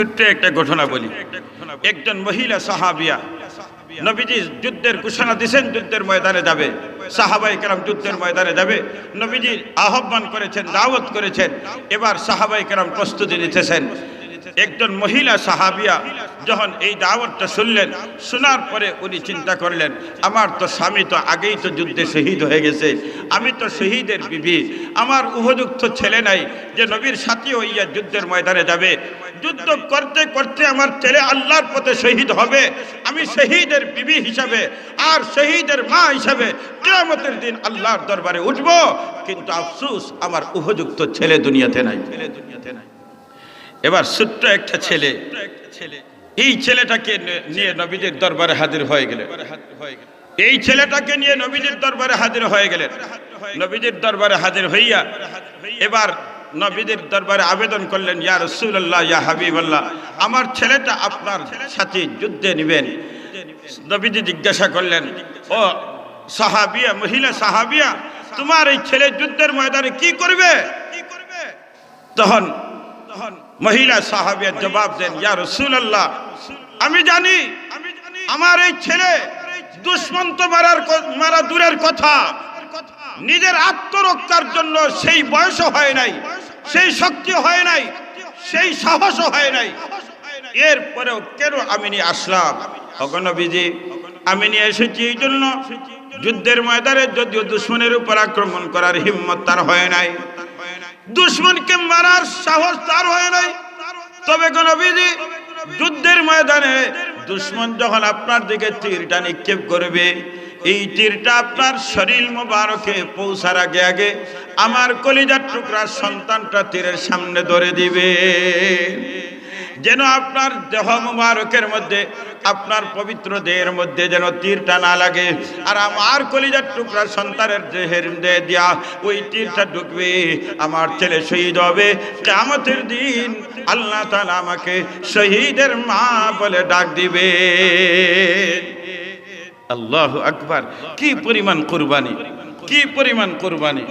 ছোট্ট একটা ঘটনা বলি। একজন মহিলা সাহাবিয়া নবীজি যুদ্ধের ঘোষণা দিচ্ছেন যুদ্ধের ময়দানে যাবে। সাহাবাই কেরাম যুদ্ধের ময়দানে যাবে। নবীজি আহ্বান করেছেন, দাওয়াত করেছেন। এবার সাহাবাই কেরাম প্রস্তুতি নিতেছেন। একজন মহিলা সাহাবিয়া যখন এই দাওয়াতটা শুনলেন শোনার পরে উনি চিন্তা করলেন আমার তো স্বামী তো আগেই তো যুদ্ধে শহীদ হয়ে গেছে। আমি তো শহীদের বিবি। আমার উপযুক্ত ছেলে নাই যে নবীর সাথী হইয়া যুদ্ধের ময়দানে যাবে। যুদ্ধ করতে করতে আমার ছেলে আল্লাহর পথে শহীদ হবে। আমি শহীদের বিবি হিসাবে আর শহীদের মা হিসাবে কেয়ামতের দিন আল্লাহর দরবারে উঠব। কিন্তু আফসুস আমার উপযুক্ত ছেলে দুনিয়াতে নাই। ছেলে দুনিয়াতে নাই। এবার ছোট্ট একটা ছেলে। এই ছেলেটাকে নিয়ে নবীজির দরবারে হাজির হয়ে গেলেন। এই ছেলেটাকে নিয়ে নবীজির দরবারে হাজির হয়ে গেলেন। নবীজির দরবারে হাজির হইয়া এবার নবীজির দরবারে আবেদন করলেন, ইয়া রসুল্লাহ ইয়া হাবিবাল্লাহ, আমার ছেলেটা আপনার সাথে যুদ্ধে নেবেন। নবীজি জিজ্ঞাসা করলেন, ও সাহাবিয়া, মহিলা সাহাবিয়া, তোমার এই ছেলে যুদ্ধের ময়দানে কি করবে? তখন তখন মহিলা সাহাবিয়া জবাব দেন, ইয়া রসুল্লাহ আমি জানি আমার এই ছেলে দুশ্মন্ত মারার মারা দূরের কথা। নিজের আত্মরক্ষার জন্য সেই বয়সও হয় নাই, সেই শক্তি হয় নাই, সেই সাহসও হয় নাই। এরপরেও কেন আমি নিয়ে আসলাম? অগণবিজি আমি নিয়ে এসেছি এই জন্য যুদ্ধের ময়দানে যদিও দুশ্মনের উপর আক্রমণ করার হিম্মত তার হয় নাই। দুশ্মনকে মারার সাহস তার হয় নাই। তবে কোন বিধি যুদ্ধের ময়দানে দুশ্মন যখন আপনার দিকে তীরটা নিক্ষেপ করবে, এই তীরটা আপনার শরীর মোবারকে পৌঁছার আগে আগে আমার কলিজার টুকরা সন্তানটা তীরের সামনে ধরে দিবে। যেন আপনার দেহ মুবারকের মধ্যে, আপনার পবিত্র দেহের মধ্যে যেন তীরটা না লাগে। আর আমার কলিজার টুকরা সন্তানের দেহের দেহে দিয়া ওই তীরটা ঢুকবে, আমার ছেলে শহীদ হবে। কেমতের দিন আল্লাহ তালা আমাকে শহীদের মা বলে ডাক দিবে। আল্লাহ আকবার। কি পরিমাণ কুরবানি, কি পরিমাণ কুরবানি।